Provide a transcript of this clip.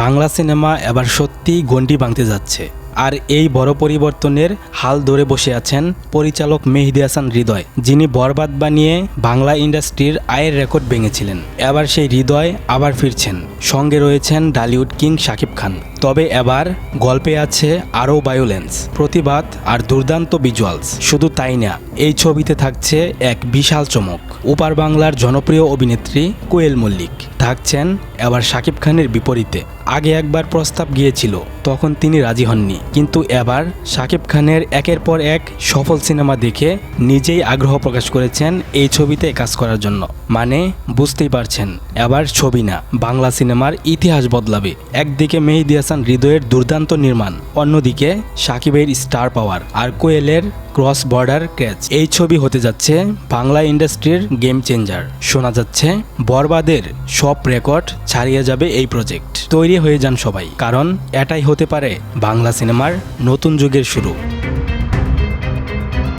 Bangla cinema এবার সত্যিই গণ্ডি ভাঙতে যাচ্ছে। আর এই বড় পরিবর্তনের হাল ধরে বসে আছেন পরিচালক মেহেদি হাসান হৃদয়, যিনি বরবাদ বানিয়ে বাংলা ইন্ডাস্ট্রির আয়ের রেকর্ড ভেঙেছিলেন। এবার সেই হৃদয় আবার ফিরছেন। সঙ্গে রয়েছেন ডালিউড কিং শাকিব খান। তবে এবার গল্পে আছে আরও বায়োলেন্স প্রতিবাদ আর দুর্দান্ত ভিজুয়ালস শুধু তাই না, এই ছবিতে থাকছে এক বিশাল চমক। উপার বাংলার জনপ্রিয় অভিনেত্রী কোয়েল মল্লিক। থাকছেন এবার শাকিব খানের বিপরীতে। আগে একবার প্রস্তাব গিয়েছিল, তখন তিনি রাজি হননি। কিন্তু এবার শাকিব খানের একের পর এক সফল সিনেমা দেখে নিজেই আগ্রহ প্রকাশ করেছেন এই ছবিতে কাজ করার জন্য। মানে বুঝতেই পারছেন, এবার ছবি না, বাংলা সিনেমার ইতিহাস বদলাবে। একদিকে মেহেদি হাসান হৃদয়ের দুর্দান্ত নির্মাণ, অন্যদিকে সাকিবের স্টার পাওয়ার আর কোয়েলের ক্রস বর্ডার ক্যাচ এই ছবি হতে যাচ্ছে বাংলা ইন্ডাস্ট্রির গেম চেঞ্জার। শোনা যাচ্ছে বরবাদের সব রেকর্ড ছাড়িয়ে যাবে এই প্রজেক্ট তৈরি হয়ে যান সবাই, কারণ এটাই হতে পারে বাংলা সিনেমার নতুন যুগের শুরু।